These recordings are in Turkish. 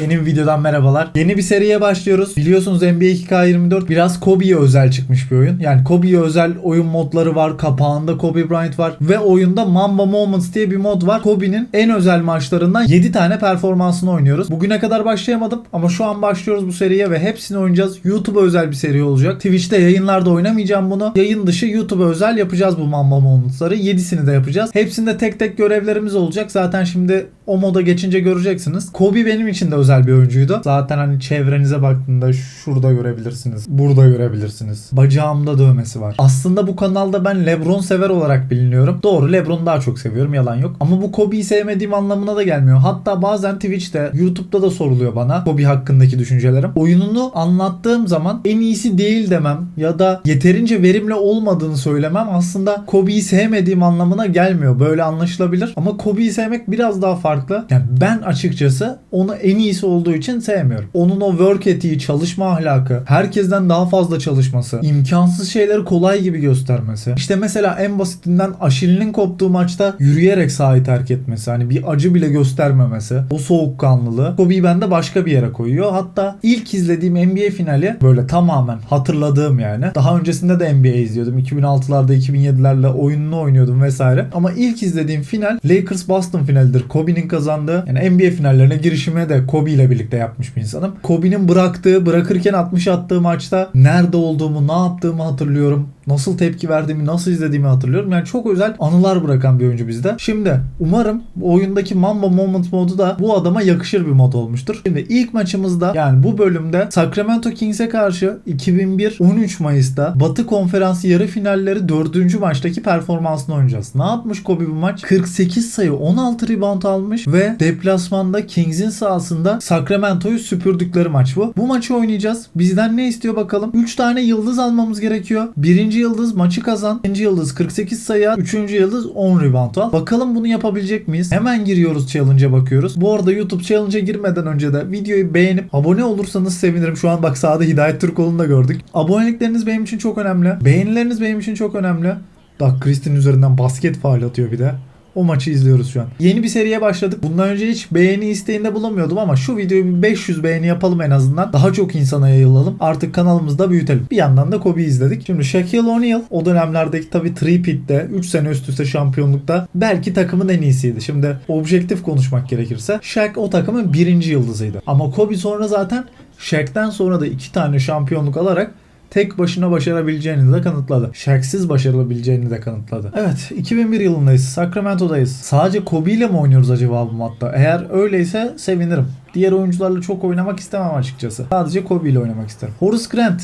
Yeni bir videodan merhabalar. Yeni bir seriye başlıyoruz. Biliyorsunuz NBA 2K24 biraz Kobe'ye özel çıkmış bir oyun. Yani Kobe'ye özel oyun modları var. Kapağında Kobe Bryant var. Ve oyunda Mamba Moments diye bir mod var. Kobe'nin en özel maçlarından 7 tane performansını oynuyoruz. Bugüne kadar başlayamadım ama şu an başlıyoruz bu seriye ve hepsini oynayacağız. YouTube'a özel bir seri olacak. Twitch'te yayınlarda oynamayacağım bunu. Yayın dışı YouTube'a özel yapacağız bu Mamba Moments'ları. 7'sini de yapacağız. Hepsinde tek tek görevlerimiz olacak. Zaten şimdi o moda geçince göreceksiniz. Kobe benim için de özel bir oyuncuydu. Zaten hani çevrenize baktığında şurada görebilirsiniz. Burada görebilirsiniz. Bacağımda dövmesi var. Aslında bu kanalda ben LeBron sever olarak biliniyorum. Doğru LeBron'u daha çok seviyorum yalan yok. Ama bu Kobe'yi sevmediğim anlamına da gelmiyor. Hatta bazen Twitch'te, YouTube'da da soruluyor bana Kobe hakkındaki düşüncelerim. Oyununu anlattığım zaman en iyisi değil demem ya da yeterince verimli olmadığını söylemem aslında Kobe'yi sevmediğim anlamına gelmiyor. Böyle anlaşılabilir. Ama Kobe'yi sevmek biraz daha farklı. Yani ben açıkçası onu en iyisi olduğu için sevmiyorum. Onun o work etiği, çalışma ahlakı, herkesten daha fazla çalışması, imkansız şeyleri kolay gibi göstermesi. İşte mesela en basitinden Aşil'in koptuğu maçta yürüyerek sahayı terk etmesi. Hani bir acı bile göstermemesi. O soğukkanlılığı. Kobe'yi bende başka bir yere koyuyor. Hatta ilk izlediğim NBA finali böyle tamamen hatırladığım yani. Daha öncesinde de NBA izliyordum. 2006'larda 2007'lerle oyununu oynuyordum vesaire. Ama ilk izlediğim final Lakers Boston finalidir. Kobe'nin kazandığı yani NBA finallerine girişime de Kobe ile birlikte yapmış bir insanım. Kobe'nin bıraktığı, bırakırken 60 attığı maçta nerede olduğumu, ne yaptığımı hatırlıyorum. Nasıl tepki verdiğimi, nasıl izlediğimi hatırlıyorum. Yani çok özel anılar bırakan bir oyuncu bizde. Şimdi umarım oyundaki Mamba Moment modu da bu adama yakışır bir mod olmuştur. Şimdi ilk maçımızda yani bu bölümde Sacramento Kings'e karşı 2001 13 Mayıs'ta Batı Konferansı yarı finalleri 4. maçtaki performansını oynayacağız. Ne yapmış Kobe bu maç? 48 sayı 16 rebound almış ve deplasmanda Kings'in sahasında Sacramento'yu süpürdükleri maç bu. Bu maçı oynayacağız. Bizden ne istiyor bakalım? 3 tane yıldız almamız gerekiyor. Birinci yıldız maçı kazan. İkinci yıldız 48 sayı at. Üçüncü yıldız 10 rebound al. Bakalım bunu yapabilecek miyiz? Hemen giriyoruz challenge'a bakıyoruz. Bu arada YouTube challenge'a girmeden önce de videoyu beğenip abone olursanız sevinirim. Şu an bak sağda Hidayet Türkoğlu'nu da gördük. Abonelikleriniz benim için çok önemli. Beğenileriniz benim için çok önemli. Bak Kristin üzerinden basket faal atıyor bir de. O maçı izliyoruz şu an. Yeni bir seriye başladık. Bundan önce hiç beğeni isteğinde bulamıyordum ama şu videoyu bir 500 beğeni yapalım en azından. Daha çok insana yayılalım. Artık kanalımızda büyütelim. Bir yandan da Kobe'yi izledik. Şimdi Shaquille O'Neal o dönemlerdeki tabii three-peat'te 3 sene üst üste şampiyonlukta belki takımın en iyisiydi. Şimdi objektif konuşmak gerekirse Shaq o takımın birinci yıldızıydı. Ama Kobe sonra zaten Shaq'ten sonra da iki tane şampiyonluk alarak tek başına başarabileceğini de kanıtladı. Shaq'siz başarabileceğini de kanıtladı. Evet 2001 yılındayız. Sacramento'dayız. Sadece Kobe ile mi oynuyoruz acaba bu modda? Eğer öyleyse sevinirim. Diğer oyuncularla çok oynamak istemem açıkçası. Sadece Kobe ile oynamak isterim. Horace Grant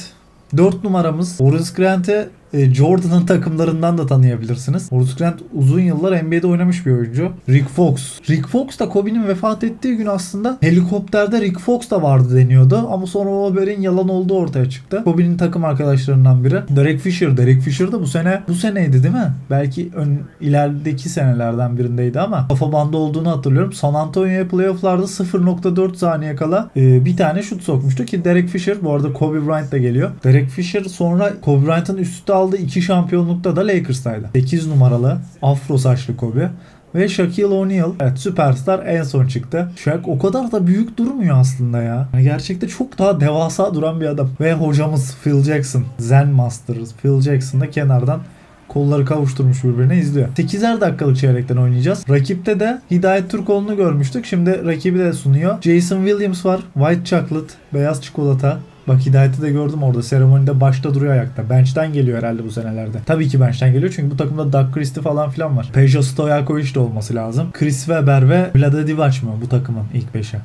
4 numaramız. Horace Grant'e Jordan'ın takımlarından da tanıyabilirsiniz. Horace Grant uzun yıllar NBA'de oynamış bir oyuncu. Rick Fox. Rick Fox da Kobe'nin vefat ettiği gün aslında helikopterde Rick Fox da vardı deniyordu. Ama sonra o haberin yalan olduğu ortaya çıktı. Kobe'nin takım arkadaşlarından biri. Derek Fisher. Derek Fisher da bu sene bu seneydi değil mi? Belki ön, ilerideki senelerden birindeydi ama kafa bandı olduğunu hatırlıyorum. San Antonio'ya playofflarda 0.4 saniye kala e, bir tane şut sokmuştu ki Derek Fisher bu arada Kobe Bryant da geliyor. Derek Fisher sonra Kobe Bryant'ın üstü aldığı iki şampiyonlukta da Lakers'taydı. 8 numaralı afro saçlı Kobe. Ve Shaquille O'Neal evet süperstar en son çıktı. Shaq o kadar da büyük durmuyor aslında ya. Yani gerçekte çok daha devasa duran bir adam. Ve hocamız Phil Jackson. Zen Master Phil Jackson da kenardan kolları kavuşturmuş birbirine izliyor. 8'er dakikalık çeyrekten oynayacağız. Rakipte de Hidayet Türkoğlu'nu görmüştük. Şimdi rakibi de sunuyor. Jason Williams var. White Chocolate. Beyaz çikolata. Bak Hidayet'i de gördüm orada. Seremonide başta duruyor ayakta. Bench'ten geliyor herhalde bu senelerde. Tabii ki bench'ten geliyor çünkü bu takımda Doug Christie falan filan var. Peja Stojakovic de olması lazım. Chris Webber ve Vlada Divac mı bu takımın ilk beşe?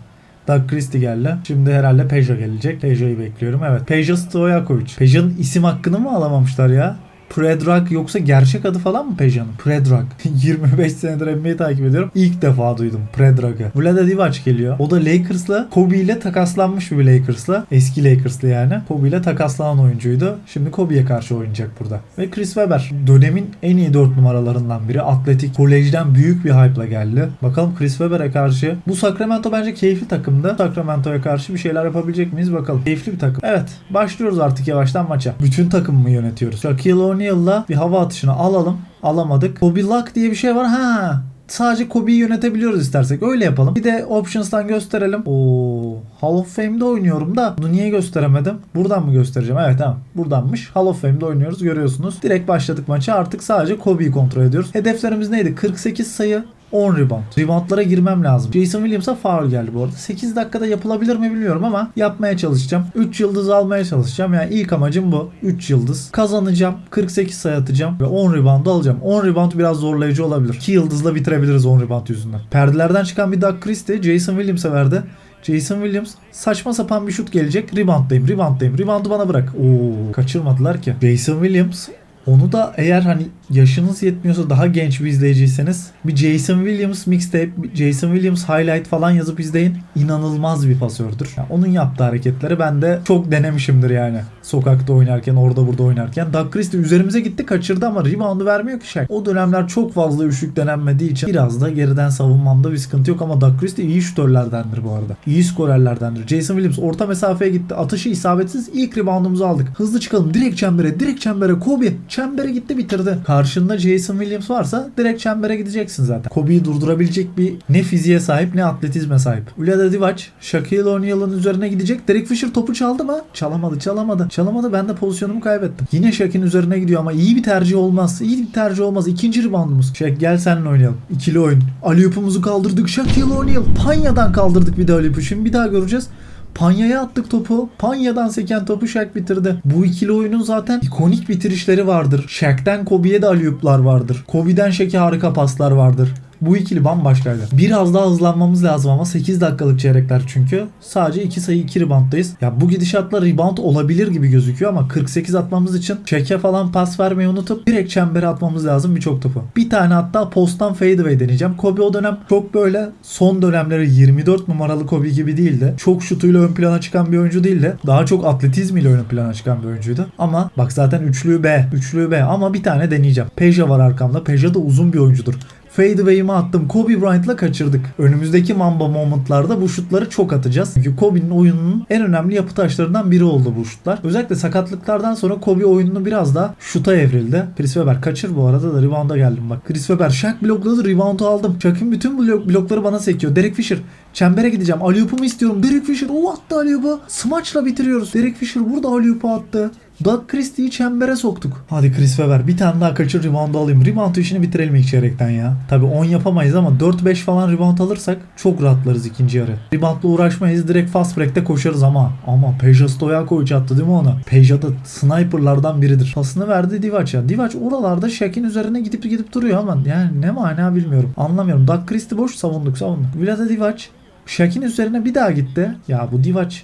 Doug Christie geldi. Şimdi herhalde Peja gelecek. Peja'yı bekliyorum. Evet. Peja Stojakovic. Peja'nın isim hakkını mı alamamışlar ya? Predrag yoksa gerçek adı falan mı Peja'nın? Predrag. 25 senedir NBA'yi takip ediyorum. İlk defa duydum Predrag'ı. Vlada Divac geliyor. O da Lakers'la Kobe ile takaslanmış bir Lakers'la. Eski Lakers'lı yani. Kobe ile takaslanan oyuncuydu. Şimdi Kobe'ye karşı oynayacak burada. Ve Chris Webber dönemin en iyi 4 numaralarından biri. Atletik. Kolejden büyük bir hype'la geldi. Bakalım Chris Webber'e karşı. Bu Sacramento bence keyifli takımda. Sacramento'ya karşı bir şeyler yapabilecek miyiz bakalım. Keyifli bir takım. Evet. Başlıyoruz artık yavaştan maça. Bütün takımı yönetiyoruz. Shaquille O'Neal'la bir hava atışını alalım. Alamadık. Bobby Luck diye bir şey var. Ha. sadece Kobe'yi yönetebiliyoruz istersek. Öyle yapalım. Bir de options'tan gösterelim. Oo, Hall of Fame'de oynuyorum da bunu niye gösteremedim? Buradan mı göstereceğim? Evet tamam. Buradanmış. Hall of Fame'de oynuyoruz görüyorsunuz. Direkt başladık maça. Artık sadece Kobe'yi kontrol ediyoruz. Hedeflerimiz neydi? 48 sayı, 10 rebound. Reboundlara girmem lazım. Jason Williams'a foul geldi bu arada. 8 dakikada yapılabilir mi bilmiyorum ama yapmaya çalışacağım. 3 yıldız almaya çalışacağım. Yani ilk amacım bu. 3 yıldız. Kazanacağım. 48 sayı atacağım ve 10 rebound alacağım. 10 rebound biraz zorlayıcı olabilir. 2 yıldızla bitirebiliriz 10 rebound yüzünden. Perdelerden çıkan bir Doug Christie Jason Williams'a verdi. Jason Williams saçma sapan bir şut gelecek. Rebound'dayım, rebound'dayım. Rebound'u bana bırak. Oo, kaçırmadılar ki. Jason Williams onu da eğer hani yaşınız yetmiyorsa daha genç bir izleyiciyseniz bir Jason Williams mixtape, Jason Williams highlight falan yazıp izleyin. İnanılmaz bir pasördür. Yani onun yaptığı hareketleri ben de çok denemişimdir yani. Sokakta oynarken, orada burada oynarken. Doug Christie üzerimize gitti kaçırdı ama reboundu vermiyor ki şey. O dönemler çok fazla üçlük denenmediği için biraz da geriden savunmamda bir sıkıntı yok ama Doug Christie iyi şutörlerdendir bu arada. İyi skorerlerdendir. Jason Williams orta mesafeye gitti. Atışı isabetsiz ilk reboundumuzu aldık. Hızlı çıkalım. Direkt çembere, direkt çembere. Kobe çembere gitti bitirdi. Karşında Jason Williams varsa direkt çembere gideceksin zaten. Kobe'yi durdurabilecek bir ne fiziğe sahip ne atletizme sahip. Ulada Divac, Shaquille O'Neal'ın üzerine gidecek. Derek Fisher topu çaldı mı? Çalamadı, çalamadı. Çalamadı ben de pozisyonumu kaybettim. Yine Shaq'in üzerine gidiyor ama iyi bir tercih olmaz. İyi bir tercih olmaz. İkinci reboundumuz. Shaq gel seninle oynayalım. İkili oyun. Aliyup'umuzu kaldırdık. Shaquille O'Neal. Panya'dan kaldırdık bir de Aliyup'u. Şimdi bir daha göreceğiz. Panya'ya attık topu. Panya'dan seken topu Shaq bitirdi. Bu ikili oyunun zaten ikonik bitirişleri vardır. Shaq'ten Kobe'ye de aliyuplar vardır. Kobe'den Shaq'e harika paslar vardır. Bu ikili bambaşkaydı. Biraz daha hızlanmamız lazım ama 8 dakikalık çeyrekler çünkü. Sadece 2 sayı 2 rebounddayız. Ya bu gidişatla rebound olabilir gibi gözüküyor ama 48 atmamız için çeke falan pas vermeyi unutup direkt çembere atmamız lazım birçok topu. Bir tane hatta posttan fadeaway deneyeceğim. Kobe o dönem çok böyle son dönemleri 24 numaralı Kobe gibi değildi. Çok şutuyla ön plana çıkan bir oyuncu değildi. Daha çok atletizmiyle ön plana çıkan bir oyuncuydu. Ama bak zaten üçlüğü B. Üçlüğü B ama bir tane deneyeceğim. Peja var arkamda. Peja da uzun bir oyuncudur. Fadeaway'imi attım. Kobe Bryant'la kaçırdık. Önümüzdeki Mamba momentlarda bu şutları çok atacağız. Çünkü Kobe'nin oyununun en önemli yapı taşlarından biri oldu bu şutlar. Özellikle sakatlıklardan sonra Kobe oyununu biraz daha şuta evrildi. Chris Webber kaçır bu arada da rebound'a geldim bak. Chris Webber Shaq blokladı rebound'u aldım. Shaq'ın bütün blok, blokları bana sekiyor. Derek Fisher Çembere gideceğim. Aliyupumu istiyorum. Derek Fisher o attı Aliyupu. Smaçla bitiriyoruz. Derek Fisher burada Aliyupu attı. Doug Christie'yi çembere soktuk. Hadi Chris Webber bir tane daha kaçır rebound alayım. Rebound işini bitirelim ilk çeyrekten ya. Tabi 10 yapamayız ama 4-5 falan rebound alırsak çok rahatlarız ikinci yarı. Reboundla uğraşmayız direkt fast break'te koşarız ama. Ama Peja Stojakovic attı değil mi ona? Peja da sniperlardan biridir. Pasını verdi Divac ya. Divac oralarda Shaq'in üzerine gidip gidip duruyor ama yani ne mana bilmiyorum. Anlamıyorum. Doug Christie boş savunduk savunduk. Vlada Divac Shaq'in üzerine bir daha gitti. Ya bu Divac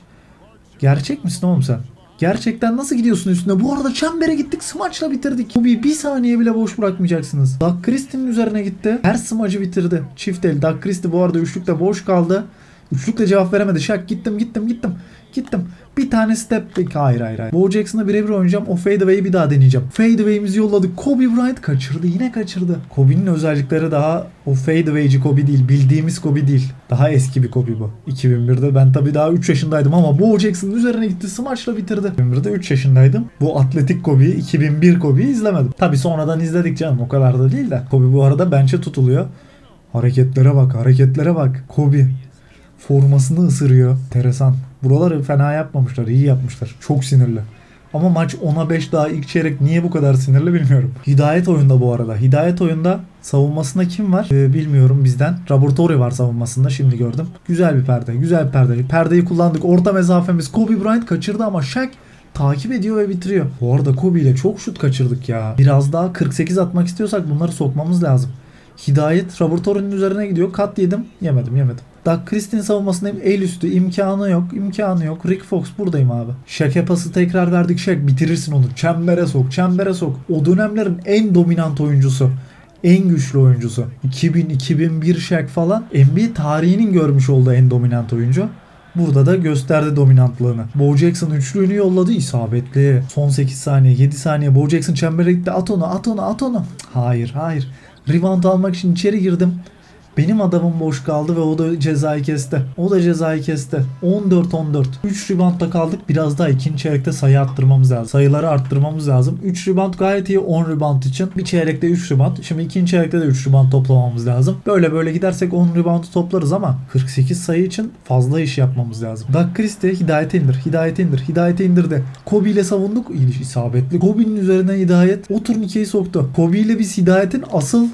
gerçek misin oğlum sen? Gerçekten nasıl gidiyorsun üstüne? Bu arada çembere gittik smaçla bitirdik. Bu bir, saniye bile boş bırakmayacaksınız. Doug Christie'nin üzerine gitti. Her smacı bitirdi. Çift el. Doug Christie bu arada üçlükte boş kaldı. Üçlükle cevap veremedi. Şak gittim gittim gittim. Gittim. Bir tane step back. Hayır hayır hayır. Bo Jackson'la birebir oynayacağım. O fadeaway'i bir daha deneyeceğim. Fadeaway'imizi yolladık. Kobe Bryant kaçırdı. Yine kaçırdı. Kobe'nin özellikleri daha o fadeaway'ci Kobe değil. Bildiğimiz Kobe değil. Daha eski bir Kobe bu. 2001'de ben tabii daha 3 yaşındaydım ama Bo Jackson'ın üzerine gitti. Smaçla bitirdi. 2001'de 3 yaşındaydım. Bu atletik Kobe'yi 2001 Kobe'yi izlemedim. Tabii sonradan izledik canım. O kadar da değil de. Kobe bu arada bench'e tutuluyor. Hareketlere bak, hareketlere bak. Kobe formasını ısırıyor. Teresan. Buraları fena yapmamışlar, iyi yapmışlar. Çok sinirli. Ama maç 10'a 5 daha ilk çeyrek niye bu kadar sinirli bilmiyorum. Hidayet oyunda bu arada. Hidayet oyunda savunmasında kim var? Ee, bilmiyorum bizden. Laboratory var savunmasında şimdi gördüm. Güzel bir perde. Güzel bir perde. Perdeyi kullandık. Orta mesafemiz. Kobe Bryant kaçırdı ama Shaq takip ediyor ve bitiriyor. Bu arada Kobe ile çok şut kaçırdık ya. Biraz daha 48 atmak istiyorsak bunları sokmamız lazım. Hidayet Laboratory'nin üzerine gidiyor. Kat yedim. Yemedim yemedim. Doug Christie'nin savunmasındayım. El üstü. imkanı yok. imkanı yok. Rick Fox buradayım abi. Şake pası tekrar verdik. Şak bitirirsin onu. Çembere sok. Çembere sok. O dönemlerin en dominant oyuncusu. En güçlü oyuncusu. 2000-2001 Shaq falan NBA tarihinin görmüş olduğu en dominant oyuncu. Burada da gösterdi dominantlığını. Bo Jackson üçlüğünü yolladı isabetli. Son 8 saniye 7 saniye Bo Jackson çembere gitti. At onu at onu at onu. Hayır hayır. Rebound almak için içeri girdim. Benim adamım boş kaldı ve o da cezayı kesti. O da cezayı kesti. 14-14. 3 reboundda kaldık. Biraz daha ikinci çeyrekte sayı arttırmamız lazım. Sayıları arttırmamız lazım. 3 rebound gayet iyi 10 rebound için. Bir çeyrekte 3 rebound. Şimdi ikinci çeyrekte de 3 rebound toplamamız lazım. Böyle böyle gidersek 10 rebound toplarız ama 48 sayı için fazla iş yapmamız lazım. Doug Christie hidayete indir. Hidayete indir. Hidayete indirdi. Kobe ile savunduk. İsabetli. Kobe'nin üzerine hidayet o turnikeyi soktu. Kobe ile biz hidayetin asıl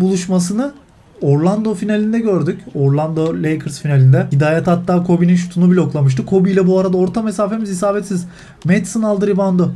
buluşmasını Orlando finalinde gördük. Orlando Lakers finalinde. Hidayet hatta Kobe'nin şutunu bloklamıştı. Kobe ile bu arada orta mesafemiz isabetsiz. Madison aldı reboundu.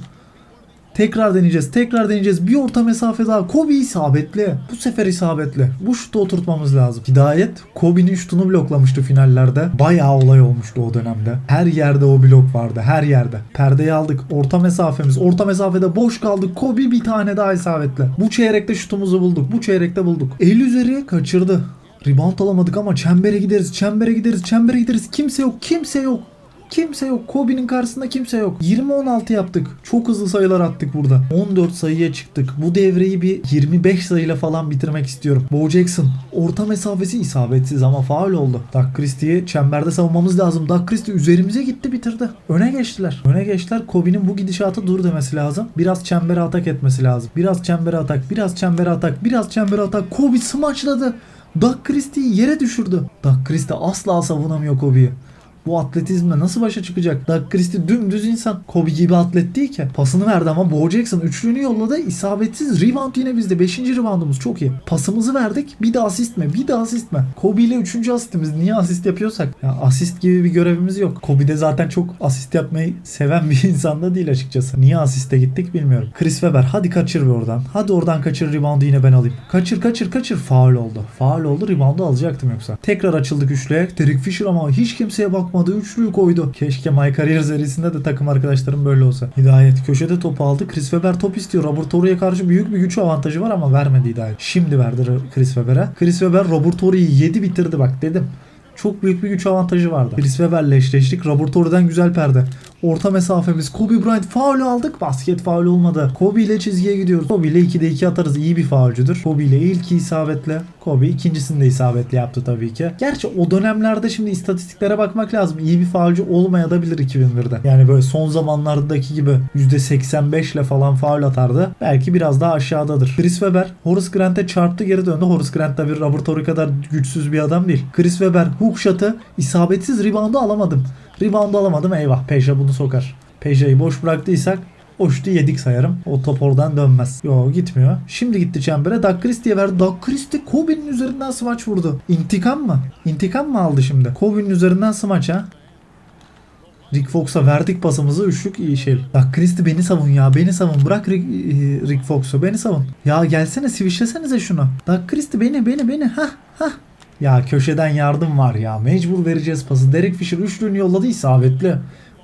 Tekrar deneyeceğiz. Tekrar deneyeceğiz. Bir orta mesafe daha. Kobe isabetli. Bu sefer isabetli. Bu şutu oturtmamız lazım. Hidayet Kobe'nin şutunu bloklamıştı finallerde. Bayağı olay olmuştu o dönemde. Her yerde o blok vardı. Her yerde. Perdeyi aldık. Orta mesafemiz. Orta mesafede boş kaldık. Kobe bir tane daha isabetli. Bu çeyrekte şutumuzu bulduk. Bu çeyrekte bulduk. El üzeri kaçırdı. Rebound alamadık ama çembere gideriz. Çembere gideriz. Çembere gideriz. Kimse yok. Kimse yok. Kimse yok. Kobe'nin karşısında kimse yok. 20-16 yaptık. Çok hızlı sayılar attık burada. 14 sayıya çıktık. Bu devreyi bir 25 sayıyla falan bitirmek istiyorum. Bo Jackson orta mesafesi isabetsiz ama faul oldu. Doug Christie'yi çemberde savunmamız lazım. Doug Christie üzerimize gitti bitirdi. Öne geçtiler. Öne geçtiler. Kobe'nin bu gidişatı dur demesi lazım. Biraz çembere atak etmesi lazım. Biraz çembere atak. Biraz çembere atak. Biraz çembere atak. Kobe smaçladı. Doug Christie'yi yere düşürdü. Doug Christie asla savunamıyor Kobe'yi. Bu atletizmle nasıl başa çıkacak? Doug Christie dümdüz insan. Kobe gibi atlet değil ki. Pasını verdi ama Bo Jackson üçlüğünü yolladı. İsabetsiz. Rebound yine bizde. Beşinci reboundumuz çok iyi. Pasımızı verdik. Bir de asist mi? Bir de asist mi? Kobe ile üçüncü asistimiz. Niye asist yapıyorsak? Ya asist gibi bir görevimiz yok. Kobe de zaten çok asist yapmayı seven bir insan da değil açıkçası. Niye asiste gittik bilmiyorum. Chris Webber hadi kaçır bir oradan. Hadi oradan kaçır reboundu yine ben alayım. Kaçır kaçır kaçır. Faul oldu. Faul oldu. Reboundu alacaktım yoksa. Tekrar açıldık üçlüye. Derek Fisher ama hiç kimseye bakmadı. Üçlüyü koydu. Keşke My Career serisinde de takım arkadaşlarım böyle olsa. Hidayet köşede topu aldı. Chris Webber top istiyor. Robert Torre'ye karşı büyük bir güç avantajı var ama vermedi Hidayet. Şimdi verdi Chris Webber'e. Chris Webber Robert Torre'yi yedi bitirdi bak dedim. Çok büyük bir güç avantajı vardı. Chris Webber'le eşleştik. Robert Torre'den güzel perde. Orta mesafemiz. Kobe Bryant faul aldık. Basket faul olmadı. Kobe ile çizgiye gidiyoruz. Kobe ile 2'de 2 atarız. İyi bir faulcüdür. Kobe ile ilki isabetle. Kobe ikincisini de isabetli yaptı tabii ki. Gerçi o dönemlerde şimdi istatistiklere bakmak lazım. İyi bir faulcü olmayabilir 2001'de. Yani böyle son zamanlardaki gibi %85 ile falan faul atardı. Belki biraz daha aşağıdadır. Chris Webber Horace Grant'e çarptı geri döndü. Horace Grant da bir Robert kadar güçsüz bir adam değil. Chris Webber hook shot'ı isabetsiz reboundu alamadım. Reboundu alamadım eyvah. Peja bunu sokar. Peja'yı boş bıraktıysak o şutu yedik sayarım. O top oradan dönmez. Yo gitmiyor. Şimdi gitti çembere. Doug Christie'ye verdi. Doug Christie Kobe'nin üzerinden smaç vurdu. İntikam mı? İntikam mı aldı şimdi? Kobe'nin üzerinden smaç ha? Rick Fox'a verdik pasımızı. Üçlük iyi şey. Doug Christie beni savun ya. Beni savun. Bırak Rick, Rick Fox'u. Beni savun. Ya gelsene switchlesenize şunu. Doug Christie beni beni beni. Hah hah. Ya köşeden yardım var ya. Mecbur vereceğiz pası. Derek Fisher üçlüğünü yolladı isabetli.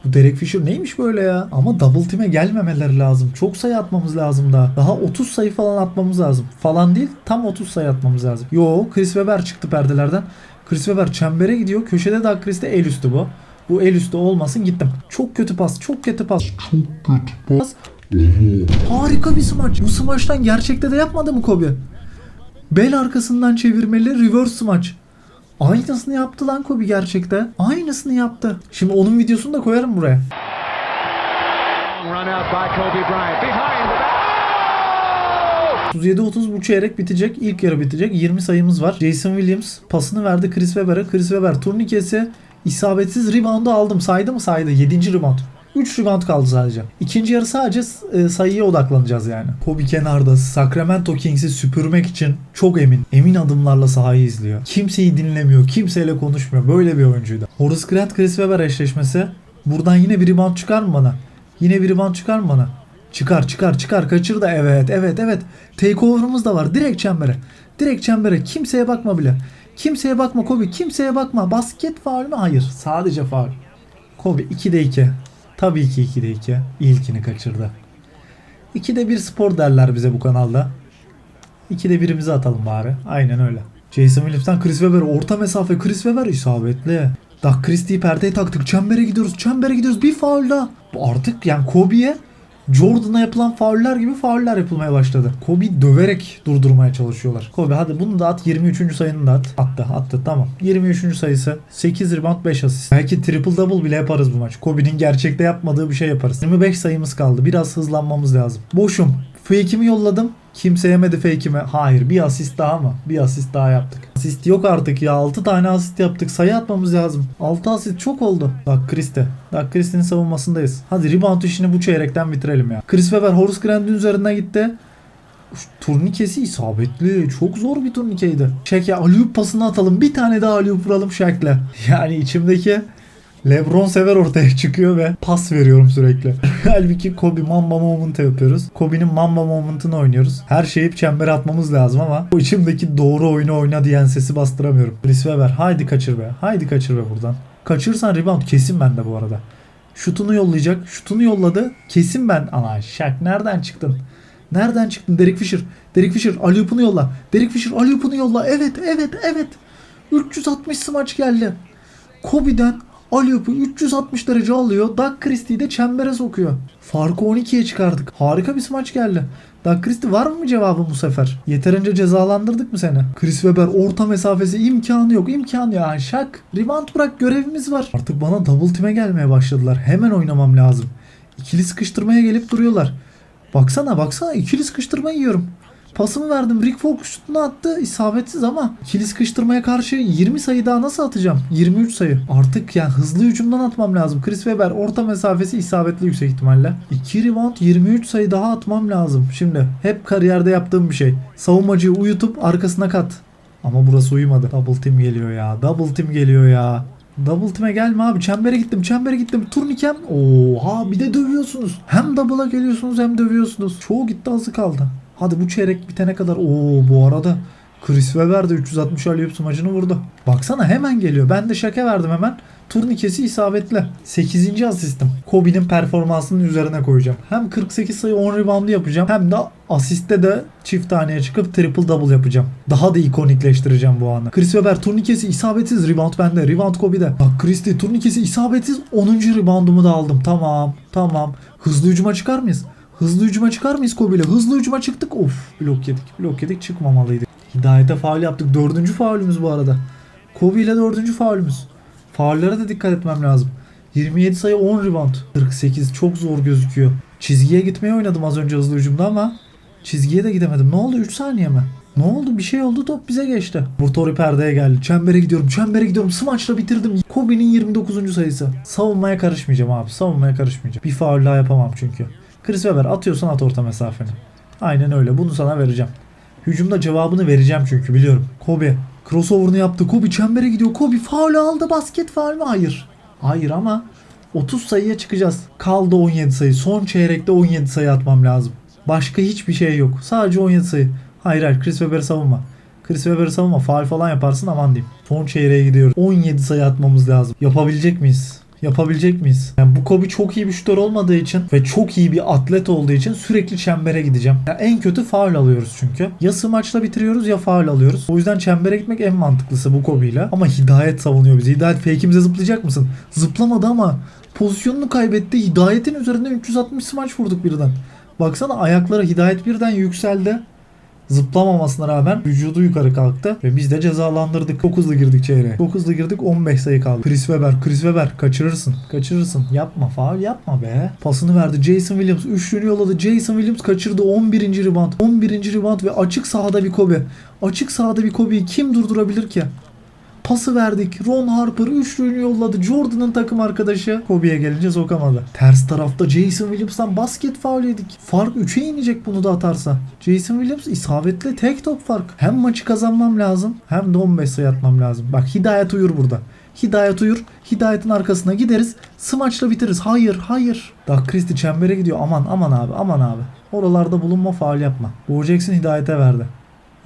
Bu Derek Fisher neymiş böyle ya? Ama double team'e gelmemeleri lazım. Çok sayı atmamız lazım daha. Daha 30 sayı falan atmamız lazım. Falan değil tam 30 sayı atmamız lazım. Yo Chris Webber çıktı perdelerden. Chris Webber çembere gidiyor. Köşede de Chris'te el üstü bu. Bu el üstü olmasın gittim. Çok kötü pas. Çok kötü pas. Çok kötü pas. Harika bir smaç. Bu smaçtan gerçekte de yapmadı mı Kobe? Bel arkasından çevirmeli reverse smaç. Aynısını yaptı lan Kobe gerçekte. Aynısını yaptı. Şimdi onun videosunu da koyarım buraya. Run out by Kobe Bryant. Behind the 37-30 bu çeyrek bitecek. İlk yarı bitecek. 20 sayımız var. Jason Williams pasını verdi Chris Webber'e. Chris Webber turnikesi isabetsiz reboundu aldım. Saydı mı saydı. 7. rebound. 3 rebound kaldı sadece. İkinci yarı sadece e, sayıya odaklanacağız yani. Kobe kenarda Sacramento Kings'i süpürmek için çok emin. Emin adımlarla sahayı izliyor. Kimseyi dinlemiyor. Kimseyle konuşmuyor. Böyle bir oyuncuydu. Horace Grant Chris Webber eşleşmesi. Buradan yine bir rebound çıkar mı bana? Yine bir rebound çıkar mı bana? Çıkar çıkar çıkar kaçır da evet evet evet. Takeover'ımız da var. Direkt çembere. Direkt çembere. Kimseye bakma bile. Kimseye bakma Kobe. Kimseye bakma. Basket faul mü? Hayır. Sadece faul. Kobe 2'de 2. Tabii ki 2'de 2. İlkini kaçırdı. 2'de 1 spor derler bize bu kanalda. 2'de birimizi atalım bari. Aynen öyle. Jason Williams'tan Chris Webber orta mesafe Chris Webber isabetli. Doug Christie'yi perdeye taktık. Çembere gidiyoruz. Çembere gidiyoruz. Bir faul daha. Artık yani Kobe'ye Jordan'a yapılan fauller gibi fauller yapılmaya başladı. Kobe döverek durdurmaya çalışıyorlar. Kobe hadi bunu da at 23. sayını da at. Attı attı tamam. 23. sayısı 8 rebound 5 asist. Belki triple double bile yaparız bu maç. Kobe'nin gerçekte yapmadığı bir şey yaparız. 25 sayımız kaldı. Biraz hızlanmamız lazım. Boşum. Fake'imi yolladım. Kimse yemedi fake'imi. Hayır bir asist daha mı? Bir asist daha yaptık. Asist yok artık ya. 6 tane asist yaptık. Sayı atmamız lazım. 6 asist çok oldu. Bak Chris'te. Bak Chris'in savunmasındayız. Hadi rebound işini bu çeyrekten bitirelim ya. Chris Webber Horace Grant'in üzerinden gitti. Şu Turnikesi isabetli. Çok zor bir turnikeydi. Şek'e alüp pasını atalım. Bir tane daha alüp vuralım Şek'le. Yani içimdeki Lebron sever ortaya çıkıyor ve pas veriyorum sürekli. Halbuki Kobe Mamba Moment'ı yapıyoruz. Kobe'nin Mamba Moment'ını oynuyoruz. Her şeyi çembere atmamız lazım ama o içimdeki doğru oyunu oyna diyen sesi bastıramıyorum. Chris Webber haydi kaçır be. Haydi kaçır be buradan. Kaçırsan rebound kesin bende bu arada. Şutunu yollayacak. Şutunu yolladı. Kesin ben. Ana şak nereden çıktın? Nereden çıktın Derek Fisher? Derek Fisher alüpunu yolla. Derek Fisher alüpunu yolla. Evet evet evet. 360 smaç geldi. Kobe'den Aliyop'u 360 derece alıyor. Doug Christie'yi de çembere sokuyor. Farkı 12'ye çıkardık. Harika bir smaç geldi. Doug Christie var mı cevabı bu sefer? Yeterince cezalandırdık mı seni? Chris Webber orta mesafesi imkanı yok. imkanı ya. Şak. Rebound bırak görevimiz var. Artık bana double team'e gelmeye başladılar. Hemen oynamam lazım. İkili sıkıştırmaya gelip duruyorlar. Baksana baksana ikili sıkıştırma yiyorum. Pasımı verdim. Rick Fox şutunu attı. isabetsiz ama ikili sıkıştırmaya karşı 20 sayı daha nasıl atacağım? 23 sayı. Artık yani hızlı hücumdan atmam lazım. Chris Webber orta mesafesi isabetli yüksek ihtimalle. 2 rebound 23 sayı daha atmam lazım. Şimdi hep kariyerde yaptığım bir şey. Savunmacıyı uyutup arkasına kat. Ama burası uyumadı. Double team geliyor ya. Double team geliyor ya. Double team'e gelme abi. Çembere gittim. Çembere gittim. Turnikem. Oha bir de dövüyorsunuz. Hem double'a geliyorsunuz hem dövüyorsunuz. Çoğu gitti azı kaldı. Hadi bu çeyrek bitene kadar. Oo bu arada Chris Webber de 360 aliyup smacını vurdu. Baksana hemen geliyor. Ben de şaka verdim hemen. Turnikesi isabetli. 8. asistim. Kobe'nin performansının üzerine koyacağım. Hem 48 sayı 10 reboundu yapacağım. Hem de asiste de çift taneye çıkıp triple double yapacağım. Daha da ikonikleştireceğim bu anı. Chris Webber turnikesi isabetsiz. Rebound bende. Rebound Kobe'de. Bak Christie turnikesi isabetsiz. 10. reboundumu da aldım. Tamam. Tamam. Hızlı hücuma çıkar mıyız? Hızlı hücuma çıkar mıyız Kobe ile? Hızlı hücuma çıktık. Of blok yedik. Blok yedik çıkmamalıydık. Hidayete faul yaptık. Dördüncü faulümüz bu arada. Kobe ile dördüncü faulümüz. Faullere de dikkat etmem lazım. 27 sayı 10 rebound. 48 çok zor gözüküyor. Çizgiye gitmeye oynadım az önce hızlı hücumda ama çizgiye de gidemedim. Ne oldu 3 saniye mi? Ne oldu? Bir şey oldu top bize geçti. Burtori perdeye geldi. Çembere gidiyorum. Çembere gidiyorum. Smaçla bitirdim. Kobe'nin 29. sayısı. Savunmaya karışmayacağım abi. Savunmaya karışmayacağım. Bir faul daha yapamam çünkü. Chris Webber atıyorsan at orta mesafeni. Aynen öyle. Bunu sana vereceğim. Hücumda cevabını vereceğim çünkü biliyorum. Kobe crossover'ını yaptı. Kobe çembere gidiyor. Kobe faul aldı. Basket faul mü? Hayır. Hayır ama 30 sayıya çıkacağız. Kaldı 17 sayı. Son çeyrekte 17 sayı atmam lazım. Başka hiçbir şey yok. Sadece 17 sayı. Hayır hayır Chris Webber'i savunma. Chris Webber'i savunma. Faul falan yaparsın aman diyeyim. Son çeyreğe gidiyoruz. 17 sayı atmamız lazım. Yapabilecek miyiz? Yapabilecek miyiz? Yani bu Kobe çok iyi bir şutör olmadığı için ve çok iyi bir atlet olduğu için sürekli çembere gideceğim. Ya en kötü faul alıyoruz çünkü. Ya smaçla bitiriyoruz ya faul alıyoruz. O yüzden çembere gitmek en mantıklısı bu Kobe ile. Ama Hidayet savunuyor bizi. Hidayet fake'imize zıplayacak mısın? Zıplamadı ama pozisyonunu kaybetti. Hidayet'in üzerinden 360 smaç vurduk birden. Baksana ayakları Hidayet birden yükseldi. Zıplamamasına rağmen vücudu yukarı kalktı ve biz de cezalandırdık. Çok hızlı girdik çeyreğe. Çok hızlı girdik 15 sayı kaldı. Chris Webber, Chris Webber kaçırırsın. Kaçırırsın. Yapma faul yapma be. Pasını verdi. Jason Williams üçlüğünü yolladı. Jason Williams kaçırdı 11. rebound. 11. rebound ve açık sahada bir Kobe. Açık sahada bir Kobe'yi kim durdurabilir ki? Pası verdik. Ron Harper üçlüğünü yolladı. Jordan'ın takım arkadaşı Kobe'ye gelince sokamadı. Ters tarafta Jason Williams'tan basket faul yedik. Fark 3'e inecek bunu da atarsa. Jason Williams isabetli tek top fark. Hem maçı kazanmam lazım hem de 15 sayı atmam lazım. Bak Hidayet uyur burada. Hidayet uyur. Hidayet'in arkasına gideriz. Smaçla bitiririz. Hayır hayır. Dak Christie çembere gidiyor. Aman aman abi aman abi. Oralarda bulunma faul yapma. Bo Jackson Hidayet'e verdi.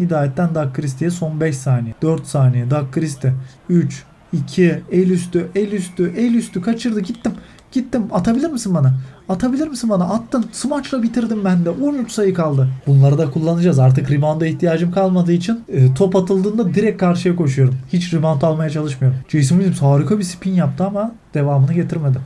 Hidayet'ten Doug Christie'ye son 5 saniye. 4 saniye. Doug Christie. 3, 2, el üstü, el üstü, el üstü kaçırdı. Gittim. Gittim. Atabilir misin bana? Atabilir misin bana? Attın. Smaçla bitirdim ben de. 13 sayı kaldı. Bunları da kullanacağız. Artık rebound'a ihtiyacım kalmadığı için e, top atıldığında direkt karşıya koşuyorum. Hiç rebound almaya çalışmıyorum. Jason Williams harika bir spin yaptı ama devamını getirmedi.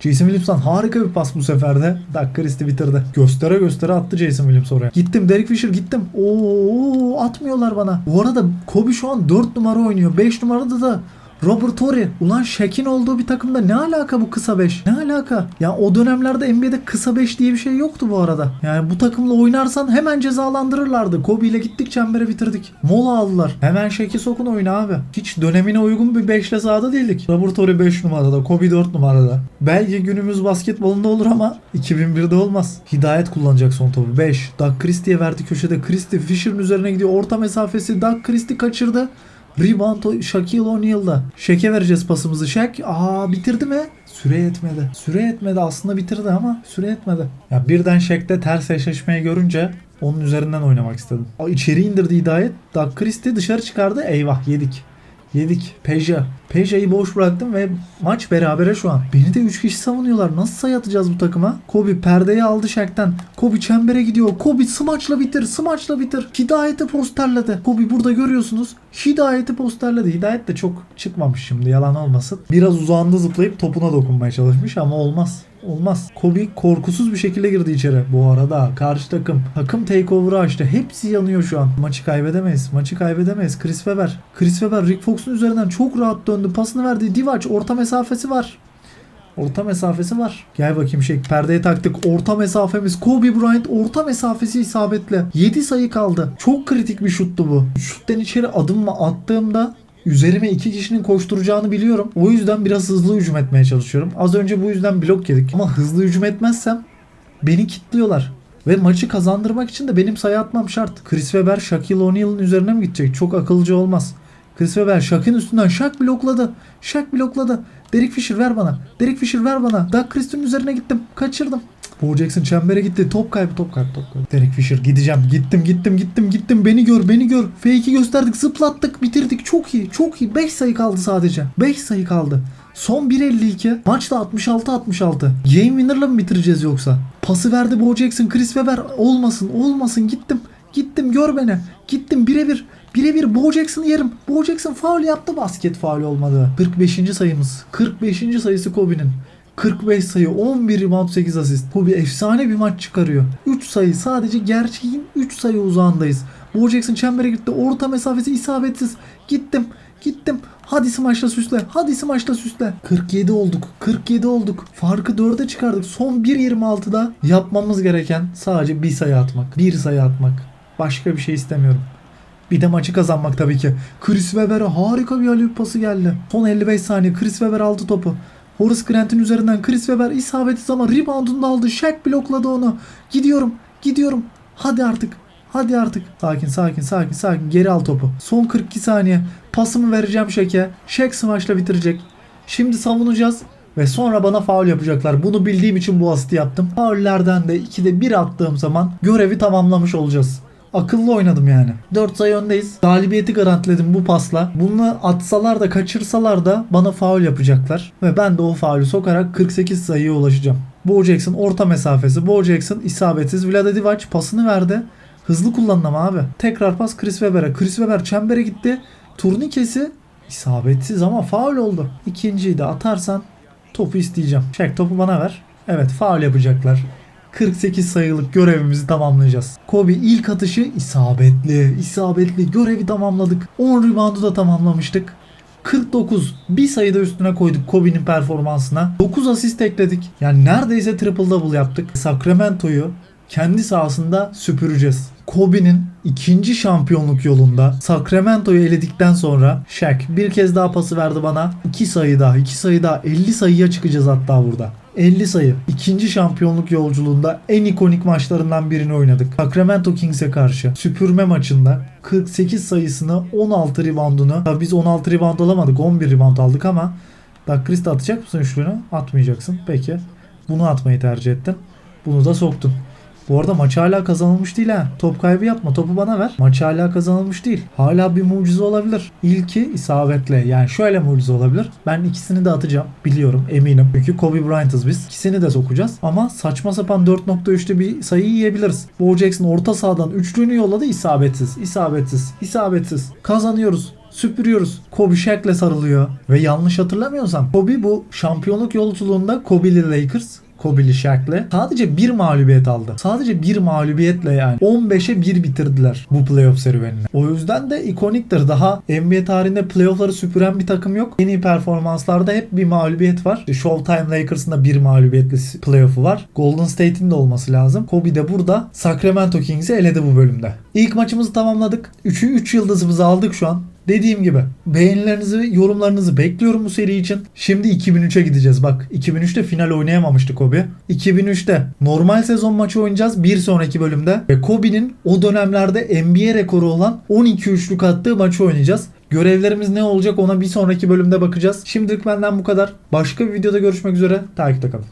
Jason Williams'tan harika bir pas bu sefer de. Christie bitirdi. Göstere göstere attı Jason Williams oraya. Gittim Derek Fisher gittim. Oo atmıyorlar bana. Bu arada Kobe şu an 4 numara oynuyor. 5 numarada da Robert Torrey. Ulan Shaq'in olduğu bir takımda ne alaka bu kısa 5? Ne alaka? Ya o dönemlerde NBA'de kısa 5 diye bir şey yoktu bu arada. Yani bu takımla oynarsan hemen cezalandırırlardı. Kobe ile gittik çembere bitirdik. Mola aldılar. Hemen Shaq'i sokun oyuna abi. Hiç dönemine uygun bir 5'le sahada değildik. Robert Torrey 5 numarada. Kobe 4 numarada. Belki günümüz basketbolunda olur ama 2001'de olmaz. Hidayet kullanacak son topu. 5. Doug Christie'ye verdi köşede. Christie Fisher'ın üzerine gidiyor. Orta mesafesi. Doug Christie kaçırdı. Rebound Shaquille O'Neal'da. Shaq'e vereceğiz pasımızı. Shaq aa bitirdi mi? Süre yetmedi. Süre yetmedi aslında bitirdi ama süre yetmedi. Ya birden Shaq'te ters eşleşmeyi görünce onun üzerinden oynamak istedim. İçeri indirdi Hidayet. Doug Christie dışarı çıkardı. Eyvah yedik. Yedik. Peja. Peja'yı boş bıraktım ve maç berabere şu an. Beni de 3 kişi savunuyorlar. Nasıl sayı atacağız bu takıma? Kobe perdeyi aldı Shaq'ten. Kobe çembere gidiyor. Kobe smaçla bitir. Smaçla bitir. Hidayet'i posterledi. Kobe burada görüyorsunuz. Hidayet'i posterledi. Hidayet de çok çıkmamış şimdi yalan olmasın. Biraz uzağında zıplayıp topuna dokunmaya çalışmış ama olmaz. Olmaz. Kobe korkusuz bir şekilde girdi içeri. Bu arada karşı takım takım takeover'ı açtı. Hepsi yanıyor şu an. Maçı kaybedemeyiz. Maçı kaybedemeyiz. Chris Webber. Chris Webber Rick Fox'un üzerinden çok rahat döndü. Pasını verdi. Divac orta mesafesi var. Orta mesafesi var. Gel bakayım şey perdeye taktık. Orta mesafemiz Kobe Bryant orta mesafesi isabetli. 7 sayı kaldı. Çok kritik bir şuttu bu. Şuttan içeri adım attığımda üzerime iki kişinin koşturacağını biliyorum. O yüzden biraz hızlı hücum etmeye çalışıyorum. Az önce bu yüzden blok yedik. Ama hızlı hücum etmezsem beni kilitliyorlar. Ve maçı kazandırmak için de benim sayı atmam şart. Chris Webber Shaquille O'Neal'ın üzerine mi gidecek? Çok akılcı olmaz. Chris Webber Shaq'ın üstünden Shaq blokladı. Shaq blokladı. Derek Fisher ver bana. Derek Fisher ver bana. Doug Christie'nin üzerine gittim. Kaçırdım. Bo Jackson çembere gitti. Top kaybı top kaybı top kaybı. Derek Fisher gideceğim. Gittim gittim gittim gittim. Beni gör beni gör. Fake'i gösterdik zıplattık bitirdik. Çok iyi çok iyi. 5 sayı kaldı sadece. 5 sayı kaldı. Son 1.52. Maçta 66-66. Game winner'la mı bitireceğiz yoksa? Pası verdi Bo Jackson. Chris Webber olmasın olmasın gittim. Gittim gör beni. Gittim birebir. Birebir Bo Jackson'ı yerim. Bo Jackson faul yaptı basket faul olmadı. 45. sayımız. 45. sayısı Kobe'nin. 45 sayı, 11 rebound, 8 asist. Kobe efsane bir maç çıkarıyor. 3 sayı sadece gerçeğin 3 sayı uzağındayız. Bo Jackson çembere gitti. Orta mesafesi isabetsiz. Gittim. Gittim. Hadi smaçla süsle. Hadi smaçla süsle. 47 olduk. 47 olduk. Farkı 4'e çıkardık. Son 1.26'da yapmamız gereken sadece bir sayı atmak. Bir sayı atmak. Başka bir şey istemiyorum. Bir de maçı kazanmak tabii ki. Chris Webber'e harika bir alley pası geldi. Son 55 saniye Chris Webber aldı topu. Horace Grant'in üzerinden Chris Webber isabetsiz ama reboundunu aldı. Shaq blokladı onu. Gidiyorum. Gidiyorum. Hadi artık. Hadi artık. Sakin sakin sakin sakin. Geri al topu. Son 42 saniye. Pasımı vereceğim Shaq'e. Shaq smaçla bitirecek. Şimdi savunacağız. Ve sonra bana faul yapacaklar. Bunu bildiğim için bu asiti yaptım. Faullerden de 2'de 1 attığım zaman görevi tamamlamış olacağız. Akıllı oynadım yani. 4 sayı öndeyiz. Galibiyeti garantiledim bu pasla. Bunu atsalar da kaçırsalar da bana faul yapacaklar. Ve ben de o faulü sokarak 48 sayıya ulaşacağım. Bo Jackson orta mesafesi. Bo Jackson isabetsiz. Vlade Divac pasını verdi. Hızlı kullanın ama abi. Tekrar pas Chris Webber'e. Chris Webber çembere gitti. Turnikesi isabetsiz ama faul oldu. İkinciyi de atarsan topu isteyeceğim. Çek topu bana ver. Evet faul yapacaklar. 48 sayılık görevimizi tamamlayacağız. Kobe ilk atışı isabetli, isabetli görevi tamamladık. 10 reboundu da tamamlamıştık. 49 bir sayıda üstüne koyduk Kobe'nin performansına. 9 asist ekledik. Yani neredeyse triple double yaptık. Sacramento'yu kendi sahasında süpüreceğiz. Kobe'nin ikinci şampiyonluk yolunda Sacramento'yu eledikten sonra Shaq bir kez daha pası verdi bana. 2 sayı daha, 2 sayı daha 50 sayıya çıkacağız hatta burada. 50 sayı. İkinci şampiyonluk yolculuğunda en ikonik maçlarından birini oynadık. Sacramento Kings'e karşı. Süpürme maçında 48 sayısını 16 reboundunu. Tabii biz 16 rebound alamadık. 11 rebound aldık ama Doug Christie atacak mısın üçlüğünü? Atmayacaksın. Peki. Bunu atmayı tercih ettin. Bunu da soktun. Bu arada maç hala kazanılmış değil ha. Top kaybı yapma. Topu bana ver. Maç hala kazanılmış değil. Hala bir mucize olabilir. İlki isabetle. Yani şöyle mucize olabilir. Ben ikisini de atacağım. Biliyorum. Eminim. Çünkü Kobe Bryant'ız biz. İkisini de sokacağız. Ama saçma sapan 4.3'te bir sayı yiyebiliriz. Bo Jackson orta sahadan üçlüğünü yolladı. isabetsiz. isabetsiz. isabetsiz. Kazanıyoruz. süpürüyoruz. Kobe Shaq'le sarılıyor. Ve yanlış hatırlamıyorsam Kobe bu şampiyonluk yolculuğunda Kobe'li Lakers Kobe'li Shaq'le sadece bir mağlubiyet aldı. Sadece bir mağlubiyetle yani 15'e 1 bitirdiler bu playoff serüvenini. O yüzden de ikoniktir. Daha NBA tarihinde playoffları süpüren bir takım yok. En iyi performanslarda hep bir mağlubiyet var. Showtime Lakers'ın da bir mağlubiyetli playoff'u var. Golden State'in de olması lazım. Kobe de burada Sacramento Kings'i eledi bu bölümde. İlk maçımızı tamamladık. 3'ü 3 yıldızımızı aldık şu an. Dediğim gibi beğenilerinizi, yorumlarınızı bekliyorum bu seri için. Şimdi 2003'e gideceğiz. Bak 2003'te final oynayamamıştı Kobe. 2003'te normal sezon maçı oynayacağız bir sonraki bölümde. Ve Kobe'nin o dönemlerde NBA rekoru olan 12 üçlük attığı maçı oynayacağız. Görevlerimiz ne olacak ona bir sonraki bölümde bakacağız. Şimdilik benden bu kadar. Başka bir videoda görüşmek üzere. Takipte kalın.